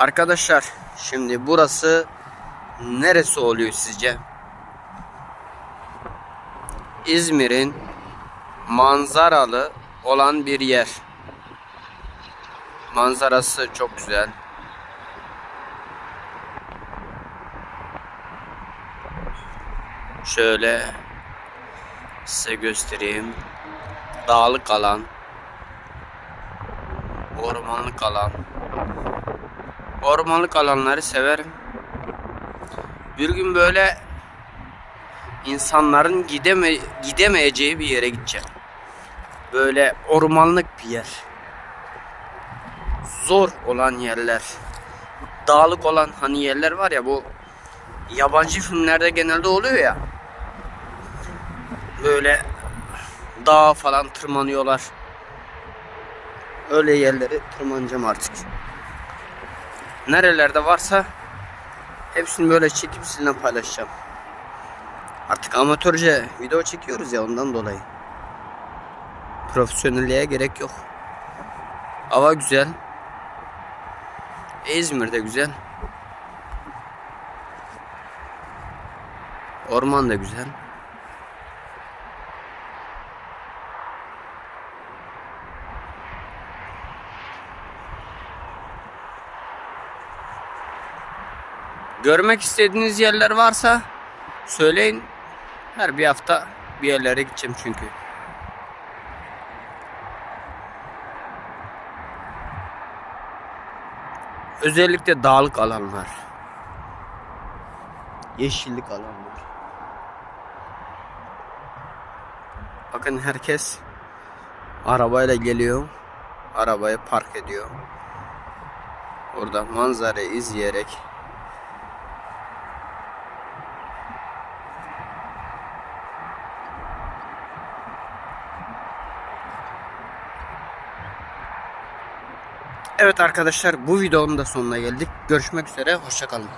Arkadaşlar şimdi burası neresi oluyor sizce? İzmir'in manzaralı olan bir yer. Manzarası çok güzel. Şöyle size göstereyim. Dağlık alan. Ormanlık alan. Ormanlık alanları severim. Bir gün böyle insanların gideme gidemeyeceği bir yere gideceğim. Böyle ormanlık bir yer. Zor olan yerler. Dağlık olan hani yerler var ya bu yabancı filmlerde genelde oluyor ya. Böyle dağa falan tırmanıyorlar. Öyle yerleri tırmanacağım artık. Nerelerde varsa hepsini böyle çekip sizinle paylaşacağım. Artık amatörce video çekiyoruz ya ondan dolayı. Profesyonelliğe gerek yok. Hava güzel. İzmir'de güzel. Orman da güzel. Görmek istediğiniz yerler varsa söyleyin. Her bir hafta bir yerlere gideceğim çünkü. Özellikle dağlık alanlar. Yeşillik alanlar. Bakın herkes arabayla geliyor. Arabayı park ediyor. Orada manzarayı izleyerek Evet arkadaşlar bu videonun da sonuna geldik. Görüşmek üzere. Hoşçakalın.